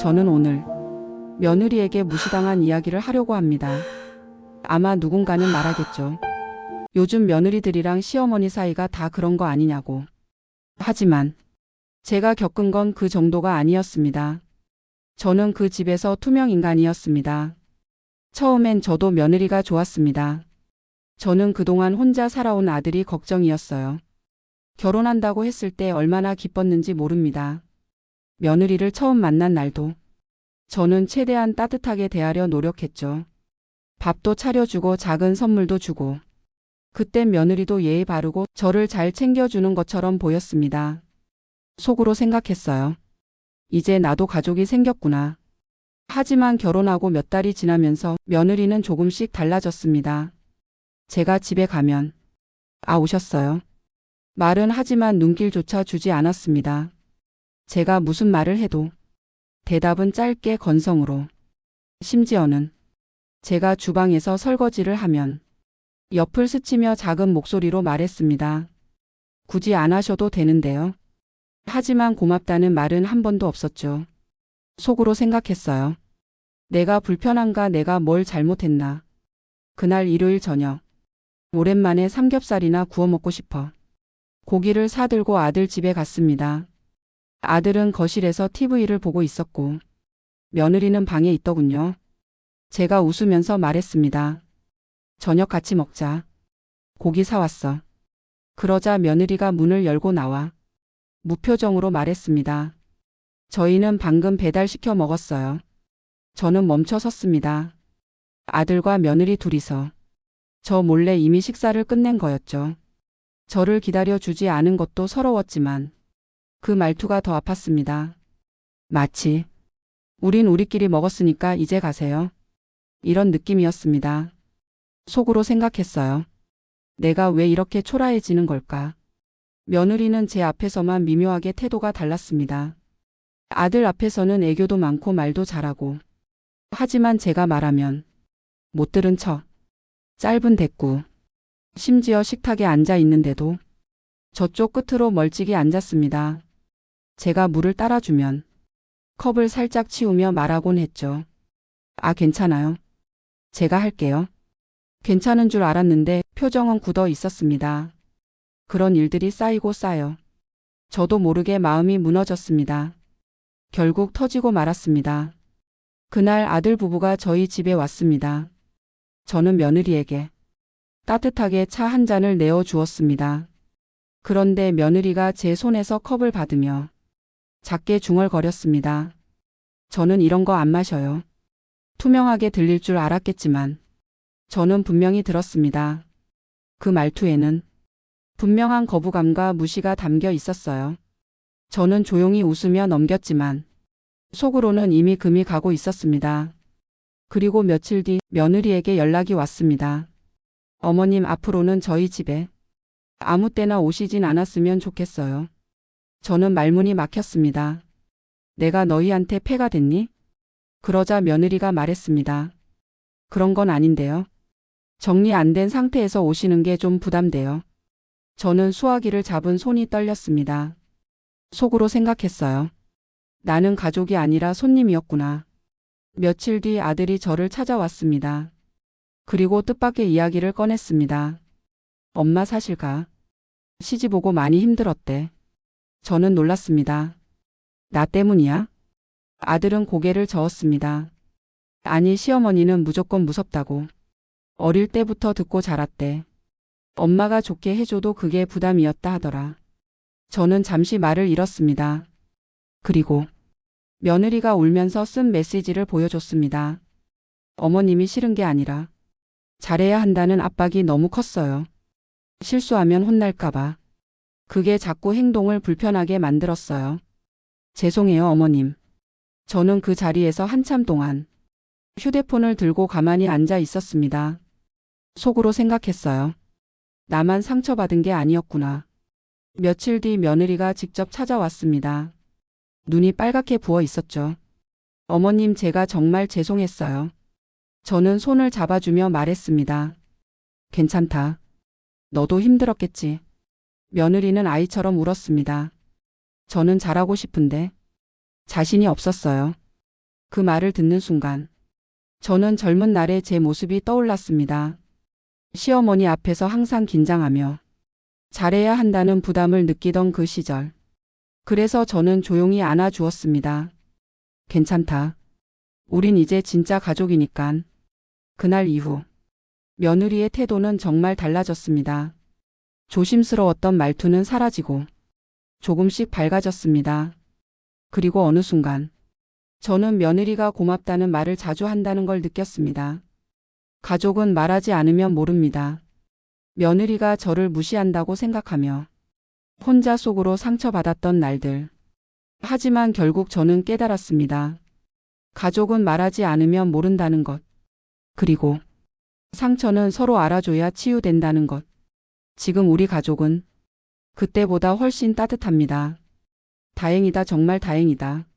저는 오늘 며느리에게 무시당한 이야기를 하려고 합니다. 아마 누군가는 말하겠죠. 요즘 며느리들이랑 시어머니 사이가 다 그런 거 아니냐고. 하지만 제가 겪은 건 그 정도가 아니었습니다. 저는 그 집에서 투명 인간이었습니다. 처음엔 저도 며느리가 좋았습니다. 저는 그동안 혼자 살아온 아들이 걱정이었어요. 결혼한다고 했을 때 얼마나 기뻤는지 모릅니다. 며느리를 처음 만난 날도 저는 최대한 따뜻하게 대하려 노력했죠. 밥도 차려주고 작은 선물도 주고 그땐 며느리도 예의 바르고 저를 잘 챙겨주는 것처럼 보였습니다. 속으로 생각했어요. 이제 나도 가족이 생겼구나. 하지만 결혼하고 몇 달이 지나면서 며느리는 조금씩 달라졌습니다. 제가 집에 가면 아 오셨어요. 말은 하지만 눈길조차 주지 않았습니다. 제가 무슨 말을 해도 대답은 짧게 건성으로 심지어는 제가 주방에서 설거지를 하면 옆을 스치며 작은 목소리로 말했습니다. 굳이 안 하셔도 되는데요. 하지만 고맙다는 말은 한 번도 없었죠. 속으로 생각했어요. 내가 불편한가 내가 뭘 잘못했나. 그날 일요일 저녁. 오랜만에 삼겹살이나 구워 먹고 싶어. 고기를 사들고 아들 집에 갔습니다. 아들은 거실에서 TV를 보고 있었고, 며느리는 방에 있더군요. 제가 웃으면서 말했습니다. 저녁 같이 먹자. 고기 사왔어. 그러자 며느리가 문을 열고 나와 무표정으로 말했습니다. 저희는 방금 배달시켜 먹었어요. 저는 멈춰 섰습니다. 아들과 며느리 둘이서 저 몰래 이미 식사를 끝낸 거였죠. 저를 기다려 주지 않은 것도 서러웠지만 그 말투가 더 아팠습니다. 마치 우린 우리끼리 먹었으니까 이제 가세요. 이런 느낌이었습니다. 속으로 생각했어요. 내가 왜 이렇게 초라해지는 걸까? 며느리는 제 앞에서만 미묘하게 태도가 달랐습니다. 아들 앞에서는 애교도 많고 말도 잘하고. 하지만 제가 말하면 못 들은 척. 짧은 대꾸. 심지어 식탁에 앉아 있는데도 저쪽 끝으로 멀찍이 앉았습니다. 제가 물을 따라주면 컵을 살짝 치우며 말하곤 했죠. 아, 괜찮아요. 제가 할게요. 괜찮은 줄 알았는데 표정은 굳어 있었습니다. 그런 일들이 쌓이고 쌓여. 저도 모르게 마음이 무너졌습니다. 결국 터지고 말았습니다. 그날 아들 부부가 저희 집에 왔습니다. 저는 며느리에게 따뜻하게 차 한 잔을 내어 주었습니다. 그런데 며느리가 제 손에서 컵을 받으며 작게 중얼거렸습니다. 저는 이런 거 안 마셔요. 투명하게 들릴 줄 알았겠지만 저는 분명히 들었습니다. 그 말투에는 분명한 거부감과 무시가 담겨 있었어요. 저는 조용히 웃으며 넘겼지만 속으로는 이미 금이 가고 있었습니다. 그리고 며칠 뒤 며느리에게 연락이 왔습니다. 어머님 앞으로는 저희 집에 아무 때나 오시진 않았으면 좋겠어요. 저는 말문이 막혔습니다. 내가 너희한테 폐가 됐니? 그러자 며느리가 말했습니다. 그런 건 아닌데요. 정리 안 된 상태에서 오시는 게 좀 부담돼요. 저는 수화기를 잡은 손이 떨렸습니다. 속으로 생각했어요. 나는 가족이 아니라 손님이었구나. 며칠 뒤 아들이 저를 찾아왔습니다. 그리고 뜻밖의 이야기를 꺼냈습니다. 엄마 사실 가. 시집 오고 많이 힘들었대. 저는 놀랐습니다. 나 때문이야? 아들은 고개를 저었습니다. 아니, 시어머니는 무조건 무섭다고. 어릴 때부터 듣고 자랐대. 엄마가 좋게 해줘도 그게 부담이었다 하더라. 저는 잠시 말을 잃었습니다. 그리고 며느리가 울면서 쓴 메시지를 보여줬습니다. 어머님이 싫은 게 아니라 잘해야 한다는 압박이 너무 컸어요. 실수하면 혼날까봐. 그게 자꾸 행동을 불편하게 만들었어요. 죄송해요, 어머님. 저는 그 자리에서 한참 동안 휴대폰을 들고 가만히 앉아 있었습니다. 속으로 생각했어요. 나만 상처받은 게 아니었구나. 며칠 뒤 며느리가 직접 찾아왔습니다. 눈이 빨갛게 부어 있었죠. 어머님 제가 정말 죄송했어요. 저는 손을 잡아주며 말했습니다. 괜찮다. 너도 힘들었겠지. 며느리는 아이처럼 울었습니다. 저는 잘하고 싶은데 자신이 없었어요. 그 말을 듣는 순간 저는 젊은 날의 제 모습이 떠올랐습니다. 시어머니 앞에서 항상 긴장하며 잘해야 한다는 부담을 느끼던 그 시절. 그래서 저는 조용히 안아주었습니다. 괜찮다. 우린 이제 진짜 가족이니깐. 그날 이후 며느리의 태도는 정말 달라졌습니다. 조심스러웠던 말투는 사라지고 조금씩 밝아졌습니다. 그리고 어느 순간 저는 며느리가 고맙다는 말을 자주 한다는 걸 느꼈습니다. 가족은 말하지 않으면 모릅니다. 며느리가 저를 무시한다고 생각하며 혼자 속으로 상처받았던 날들. 하지만 결국 저는 깨달았습니다. 가족은 말하지 않으면 모른다는 것. 그리고 상처는 서로 알아줘야 치유된다는 것. 지금 우리 가족은 그때보다 훨씬 따뜻합니다. 다행이다, 정말 다행이다.